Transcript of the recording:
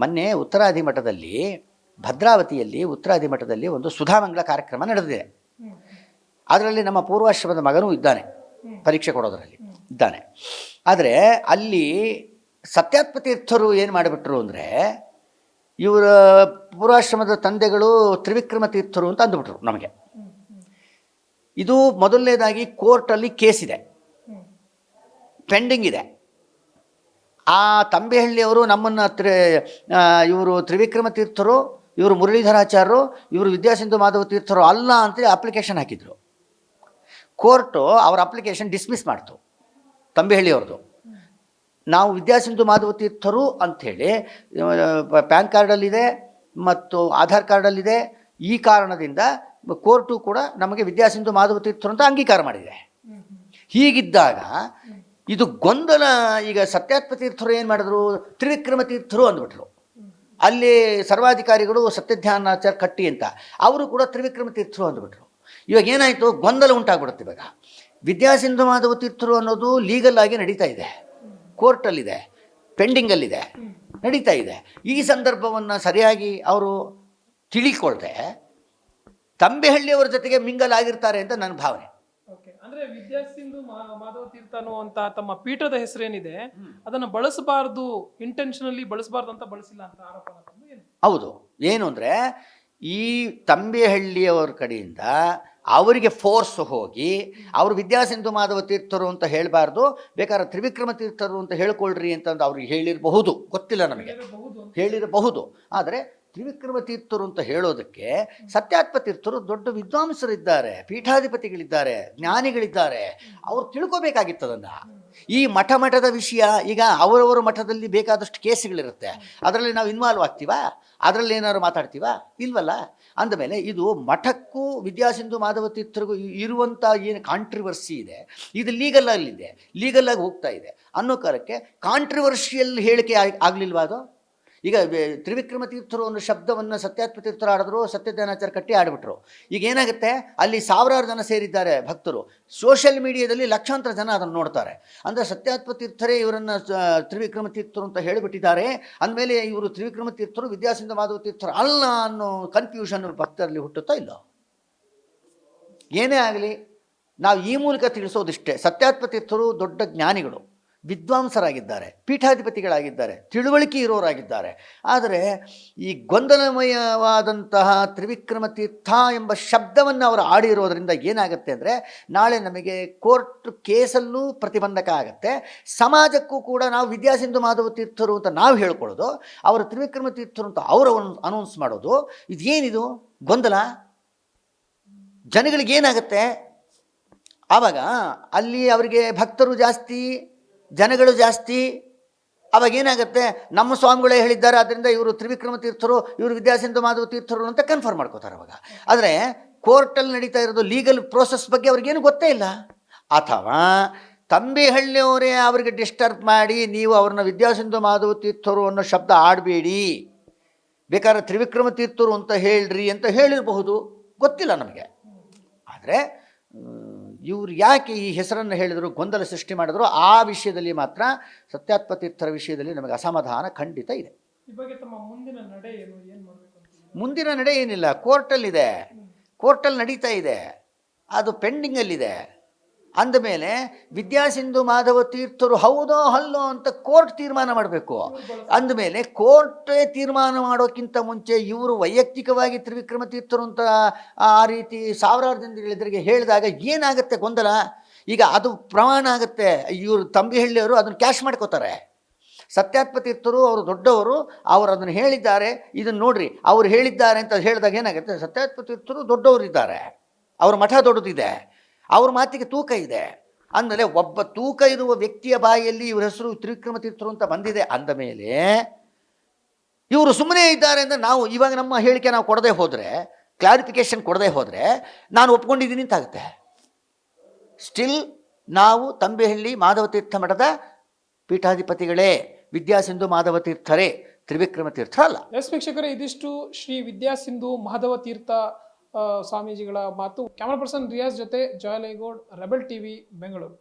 ಮೊನ್ನೆ ಉತ್ತರಾದಿ ಮಠದಲ್ಲಿ, ಭದ್ರಾವತಿಯಲ್ಲಿ ಉತ್ತರಾದಿ ಮಠದಲ್ಲಿ ಒಂದು ಸುಧಾಮಂಗಲ ಕಾರ್ಯಕ್ರಮ ನಡೆದಿದೆ. ಅದರಲ್ಲಿ ನಮ್ಮ ಪೂರ್ವಾಶ್ರಮದ ಮಗನೂ ಇದ್ದಾನೆ, ಪರೀಕ್ಷೆ ಕೊಡೋದರಲ್ಲಿ ಇದ್ದಾನೆ. ಆದರೆ ಅಲ್ಲಿ ಸತ್ಯಾತ್ಮ ತೀರ್ಥರು ಏನು ಮಾಡಿಬಿಟ್ರು ಅಂದರೆ, ಇವರ ಪೂರ್ವಾಶ್ರಮದ ತಂದೆಗಳು ತ್ರಿವಿಕ್ರಮ ತೀರ್ಥರು ಅಂತ ಅಂದುಬಿಟ್ರು ನಮಗೆ. ಇದು ಮೊದಲನೇದಾಗಿ ಕೋರ್ಟಲ್ಲಿ ಕೇಸ್ ಇದೆ. ಪೆಂಡಿಂಗ್ ಇದೆ. ಆ ತಂಬೆಹಳ್ಳಿಯವರು ನಮ್ಮನ್ನು ತ್ರಿ ಇವರು ತ್ರಿವಿಕ್ರಮ ತೀರ್ಥರು ಇವರು ಮುರಳೀಧರಾಚಾರ್ಯರು ಇವರು ವಿದ್ಯಾಸಿಂಧು ಮಾಧವ ತೀರ್ಥರು ಅಲ್ಲ ಅಂತೇಳಿ ಅಪ್ಲಿಕೇಶನ್ ಹಾಕಿದರು. ಕೋರ್ಟು ಅವರ ಅಪ್ಲಿಕೇಶನ್ ಡಿಸ್ಮಿಸ್ ಮಾಡ್ತು ತಂಬೆಹಳ್ಳಿಯವ್ರದ್ದು ನಾವು ವಿದ್ಯಾಸಿಂಧು ಮಾಧವ ತೀರ್ಥರು ಅಂಥೇಳಿ ಪ್ಯಾನ್ ಕಾರ್ಡಲ್ಲಿದೆ ಮತ್ತು ಆಧಾರ್ ಕಾರ್ಡಲ್ಲಿದೆ ಈ ಕಾರಣದಿಂದ ಕೋರ್ಟು ಕೂಡ ನಮಗೆ ವಿದ್ಯಾಸಿಂಧು ಮಾಧವ ತೀರ್ಥರು ಅಂತ ಅಂಗೀಕಾರ ಮಾಡಿದೆ. ಹೀಗಿದ್ದಾಗ ಇದು ಗೊಂದಲ. ಈಗ ಸತ್ಯಾತ್ಮ ತೀರ್ಥರು ಏನು ಮಾಡಿದ್ರು? ತ್ರಿವಿಕ್ರಮ ತೀರ್ಥರು ಅಂದ್ಬಿಟ್ರು. ಅಲ್ಲಿ ಸರ್ವಾಧಿಕಾರಿಗಳು ಸತ್ಯಧ್ಯಾನಾಚಾರ ಕಟ್ಟಿ ಅಂತ, ಅವರು ಕೂಡ ತ್ರಿವಿಕ್ರಮ ತೀರ್ಥರು ಅಂದ್ಬಿಟ್ರು. ಇವಾಗ ಏನಾಯಿತು? ಗೊಂದಲ ಉಂಟಾಗ್ಬಿಡುತ್ತೆ ಇವಾಗ. ವಿದ್ಯಾಸಿಂಧು ಮಾಧವ ತೀರ್ಥರು ಅನ್ನೋದು ಲೀಗಲ್ ಆಗಿ ನಡೀತಾ ಇದೆ. ಕೋರ್ಟಲ್ಲಿದೆ ಪೆಂಡಿಂಗಲ್ಲಿದೆ ನಡೀತಾ ಇದೆ. ಈ ಸಂದರ್ಭವನ್ನು ಸರಿಯಾಗಿ ಅವರು ತಿಳಿಕೊಳ್ದೆ. ತಂಬೆಹಳ್ಳಿಯವರ ಜೊತೆಗೆ ಮಿಂಗಲ್ ಆಗಿರ್ತಾರೆ ಅಂತ ನನ್ನ ಭಾವನೆ. ಅಂದ್ರೆ ವಿದ್ಯಾಸಿಂಧು ಮಾ- ಮಾಧವ ತೀರ್ಥ ಅಂತ ತಮ್ಮ ಪೀಠದ ಹೆಸರೇನಿದೆ ಅದನ್ನ ಬಳಸಬಾರದು ಇಂಟೆನ್ಷನಲಿ ಬಳಸಬಾರ್ದು ಅಂತ ಬಳಸಿಲ್ಲ ಅಂತ ಆರೋಪ ಹೌದು. ಏನು ಅಂದ್ರೆ ಈ ತಂಬಿಹಳ್ಳಿಯವರ ಕಡೆಯಿಂದ ಅವರಿಗೆ ಫೋರ್ಸ್ ಹೋಗಿ ಅವರು ವಿದ್ಯಾಸಿಂಧು ಮಾಧವ ತೀರ್ಥರು ಅಂತ ಹೇಳಬಾರ್ದು ಬೇಕಾದ್ರೆ ತ್ರಿವಿಕ್ರಮ ತೀರ್ಥರು ಅಂತ ಹೇಳ್ಕೊಳ್ರಿ ಅಂತಂದು ಅವ್ರಿಗೆ ಹೇಳಿರಬಹುದು. ಗೊತ್ತಿಲ್ಲ ನಮಗೆ. ಬಹುದು ಹೇಳಿರಬಹುದು. ಆದರೆ ತ್ರಿವಿಕ್ರಮ ತೀರ್ಥರು ಅಂತ ಹೇಳೋದಕ್ಕೆ ಸತ್ಯಾತ್ಮ ತೀರ್ಥರು ದೊಡ್ಡ ವಿದ್ವಾಂಸರಿದ್ದಾರೆ, ಪೀಠಾಧಿಪತಿಗಳಿದ್ದಾರೆ, ಜ್ಞಾನಿಗಳಿದ್ದಾರೆ. ಅವ್ರು ತಿಳ್ಕೊಬೇಕಾಗಿತ್ತು ಅದನ್ನು. ಈ ಮಠ ಮಠದ ವಿಷಯ ಈಗ ಅವರವರ ಮಠದಲ್ಲಿ ಬೇಕಾದಷ್ಟು ಕೇಸ್ಗಳಿರುತ್ತೆ. ಅದರಲ್ಲಿ ನಾವು ಇನ್ವಾಲ್ವ್ ಆಗ್ತೀವಾ? ಅದರಲ್ಲಿ ಏನಾದ್ರು ಮಾತಾಡ್ತೀವಾ? ಇಲ್ವಲ್ಲ? ಅಂದಮೇಲೆ ಇದು ಮಠಕ್ಕೂ ವಿದ್ಯಾಸಿಂಧು ಮಾಧವ ತೀರ್ಥರಿಗೂ ಇರುವಂಥ ಏನು ಕಾಂಟ್ರಿವರ್ಸಿ ಇದೆ. ಇದು ಲೀಗಲ್ ಅಲ್ಲಿದೆ ಲೀಗಲ್ ಆಗಿ ಹೋಗ್ತಾ ಇದೆ. ಅನ್ನೋ ಕಾಲಕ್ಕೆ ಕಾಂಟ್ರಿವರ್ಷಿಯಲ್ ಹೇಳಿಕೆ ಆಗ್- ಆಗ್ಲಿಲ್ವಾ ಅದು? ಈಗ ತ್ರಿವಿಕ್ರಮ ತೀರ್ಥರು ಅನ್ನೋ ಶಬ್ದವನ್ನು ಸತ್ಯಾತ್ಮ ತೀರ್ಥರು ಆಡಿದ್ರು ಸತ್ಯಜ್ಞಾನಾಚಾರ ಕಟ್ಟಿ ಆಡಿಬಿಟ್ರು ಈಗ ಏನಾಗುತ್ತೆ? ಅಲ್ಲಿ ಸಾವಿರಾರು ಜನ ಸೇರಿದ್ದಾರೆ ಭಕ್ತರು. ಸೋಷಿಯಲ್ ಮೀಡಿಯಾದಲ್ಲಿ ಲಕ್ಷಾಂತರ ಜನ ಅದನ್ನು ನೋಡ್ತಾರೆ. ಅಂದರೆ ಸತ್ಯಾತ್ಮ ತೀರ್ಥರೇ ಇವರನ್ನು ತ್ರಿವಿಕ್ರಮ ತೀರ್ಥರು ಅಂತ ಹೇಳಿಬಿಟ್ಟಿದ್ದಾರೆ. ಅಂದಮೇಲೆ ಇವರು ತ್ರಿವಿಕ್ರಮ ತೀರ್ಥರು ವಿದ್ಯಾಸಿಂಧ ಮಾಧವ ತೀರ್ಥರು ಅಲ್ಲ ಅನ್ನೋ ಕನ್ಫ್ಯೂಷನ್ ಭಕ್ತರಲ್ಲಿ ಹುಟ್ಟುತ್ತಾ ಇಲ್ಲ? ಏನೇ ಆಗಲಿ, ನಾವು ಈ ಮೂಲಕ ತಿಳಿಸೋದಿಷ್ಟೇ. ಸತ್ಯಾತ್ಮ ತೀರ್ಥರು ದೊಡ್ಡ ಜ್ಞಾನಿಗಳು. ವಿದ್ವಾಂಸರಾಗಿದ್ದಾರೆ, ಪೀಠಾಧಿಪತಿಗಳಾಗಿದ್ದಾರೆ, ತಿಳುವಳಿಕೆ ಇರೋರಾಗಿದ್ದಾರೆ. ಆದರೆ ಈ ಗೊಂದಲಮಯವಾದಂತಹ ತ್ರಿವಿಕ್ರಮ ತೀರ್ಥ ಎಂಬ ಶಬ್ದವನ್ನು ಅವರು ಆಡಿರೋದರಿಂದ ಏನಾಗುತ್ತೆ ಅಂದರೆ ನಾಳೆ ನಮಗೆ ಕೋರ್ಟ್ ಕೇಸಲ್ಲೂ ಪ್ರತಿಬಂಧಕ ಆಗುತ್ತೆ. ಸಮಾಜಕ್ಕೂ ಕೂಡ ನಾವು ವಿದ್ಯಾಸಿಂಧು ಮಾಧವ ತೀರ್ಥರು ಅಂತ ನಾವು ಹೇಳ್ಕೊಳ್ಳೋದು, ಅವರು ತ್ರಿವಿಕ್ರಮ ತೀರ್ಥರು ಅಂತ ಅವರು ಅನೌನ್ಸ್ ಮಾಡೋದು, ಇದೇನಿದು? ಗೊಂದಲ? ಜನಗಳಿಗೆ ಏನಾಗುತ್ತೆ? ಆವಾಗ ಅಲ್ಲಿ ಅವರಿಗೆ ಭಕ್ತರು ಜಾಸ್ತಿ ಜನಗಳು ಜಾಸ್ತಿ. ಅವಾಗ ಏನಾಗುತ್ತೆ? ನಮ್ಮ ಸ್ವಾಮಿಗಳೇ ಹೇಳಿದ್ದಾರೆ ಆದ್ದರಿಂದ ಇವರು ತ್ರಿವಿಕ್ರಮ ತೀರ್ಥರು, ಇವರು ವಿದ್ಯಾಸಿಂಧು ಮಾಧವ ತೀರ್ಥರು ಅಂತ ಕನ್ಫರ್ಮ್ ಮಾಡ್ಕೋತಾರೆ ಅವಾಗ. ಆದರೆ ಕೋರ್ಟಲ್ಲಿ ನಡೀತಾ ಇರೋದು ಲೀಗಲ್ ಪ್ರೋಸೆಸ್ ಬಗ್ಗೆ ಅವ್ರಿಗೇನು ಗೊತ್ತೇ ಇಲ್ಲ. ಅಥವಾ ತಂಬಿಹಳ್ಳಿಯವರೇ ಅವರಿಗೆ ಡಿಸ್ಟರ್ಬ್ ಮಾಡಿ ನೀವು ಅವ್ರನ್ನ ವಿದ್ಯಾಸಿಂಧು ಮಾಧವ ತೀರ್ಥರು ಅನ್ನೋ ಶಬ್ದ ಆಡಬೇಡಿ. ಬೇಕಾದ್ರೆ ತ್ರಿವಿಕ್ರಮ ತೀರ್ಥರು ಅಂತ ಹೇಳ್ರಿ ಅಂತ ಹೇಳಿರಬಹುದು. ಗೊತ್ತಿಲ್ಲ ನಮಗೆ. ಆದರೆ ಇವ್ರು ಯಾಕೆ ಈ ಹೆಸರನ್ನು ಹೇಳಿದರು ಗೊಂದಲ ಸೃಷ್ಟಿ ಮಾಡಿದ್ರು ಆ ವಿಷಯದಲ್ಲಿ ಮಾತ್ರ ಸತ್ಯಾತ್ಮ ತೀರ್ಥರ ವಿಷಯದಲ್ಲಿ ನಮಗೆ ಅಸಮಾಧಾನ ಖಂಡಿತ ಇದೆ. ಮುಂದಿನ ನಡೆ ಏನಿಲ್ಲ ಕೋರ್ಟಲ್ಲಿದೆ. ಕೋರ್ಟಲ್ಲಿ ನಡೀತಾ ಇದೆ. ಅದು ಪೆಂಡಿಂಗಲ್ಲಿದೆ. ಅಂದಮೇಲೆ ವಿದ್ಯಾಸಿಂಧು ಮಾಧವ ತೀರ್ಥರು ಹೌದೋ ಅಲ್ಲೋ ಅಂತ ಕೋರ್ಟ್ ತೀರ್ಮಾನ ಮಾಡಬೇಕು. ಅಂದಮೇಲೆ ಕೋರ್ಟೇ ತೀರ್ಮಾನ ಮಾಡೋಕ್ಕಿಂತ ಮುಂಚೆ ಇವರು ವೈಯಕ್ತಿಕವಾಗಿ ತ್ರಿವಿಕ್ರಮ ತೀರ್ಥರು ಅಂತ ಆ ರೀತಿ ಸಾವಿರಾರು ಜನರಿಗೆ ಹೇಳಿದಾಗ ಏನಾಗುತ್ತೆ ಗೊಂದಲ? ಈಗ ಅದು ಪ್ರಮಾಣ ಆಗುತ್ತೆ. ಇವರು ತಂಬಿ ತಂಬಿಹಳ್ಳಿಯವರು ಅದನ್ನು ಕ್ಯಾಶ್ ಮಾಡ್ಕೋತಾರೆ. ಸತ್ಯಾತ್ಮ ತೀರ್ಥರು ಅವರು ದೊಡ್ಡವರು ಅವರು ಅದನ್ನು ಹೇಳಿದ್ದಾರೆ. ಇದನ್ನು ನೋಡ್ರಿ, ಅವ್ರು ಹೇಳಿದ್ದಾರೆ ಅಂತ ಹೇಳಿದಾಗ ಏನಾಗುತ್ತೆ? ಸತ್ಯಾತ್ಮ ತೀರ್ಥರು ದೊಡ್ಡವರಿದ್ದಾರೆ. ಅವ್ರ ಮಠ ದೊಡ್ಡದಿದೆ. ಅವ್ರ ಮಾತಿಗೆ ತೂಕ ಇದೆ. ಅಂದಮೇಲೆ ಒಬ್ಬ ತೂಕ ಇರುವ ವ್ಯಕ್ತಿಯ ಬಾಯಲ್ಲಿ ಇವರ ಹೆಸರು ತ್ರಿವಿಕ್ರಮ ತೀರ್ಥರು ಅಂತ ಬಂದಿದೆ ಅಂದ ಮೇಲೆ ಇವರು ಸುಮ್ಮನೆ ಇದ್ದಾರೆ ಅಂದರೆ ನಾವು ಇವಾಗ ನಮ್ಮ ಹೇಳಿಕೆ ನಾವು ಕೊಡದೆ ಹೋದರೆ ಕ್ಲಾರಿಫಿಕೇಶನ್ ಕೊಡದೆ ಹೋದರೆ ನಾನು ಒಪ್ಕೊಂಡಿದ್ದೀನಿ ಅಂತಾಗುತ್ತೆ ಸ್ಟಿಲ್ ನಾವು ತಂಬೆಹಳ್ಳಿ ಮಾಧವ ತೀರ್ಥ ಮಠದ ಪೀಠಾಧಿಪತಿಗಳೇ, ವಿದ್ಯಾಸಿಂಧು ಮಾಧವ ತೀರ್ಥರೇ ತ್ರಿವಿಕ್ರಮ ತೀರ್ಥ ಅಲ್ಲ. ಎಸ್ ವೀಕ್ಷಕರೇ, ಇದಿಷ್ಟು ಶ್ರೀ ವಿದ್ಯಾಸಿಂಧು ಮಾಧವ ತೀರ್ಥ ಸ್ವಾಮೀಜಿಗಳ ಮಾತು. ಕ್ಯಾಮರಾ ಪರ್ಸನ್ ರಿಯಾಜ್ ಜೊತೆ ಜಯಲೇಗೌಡ್ ರೆಬಲ್ ಟಿವಿ ಬೆಂಗಳೂರು.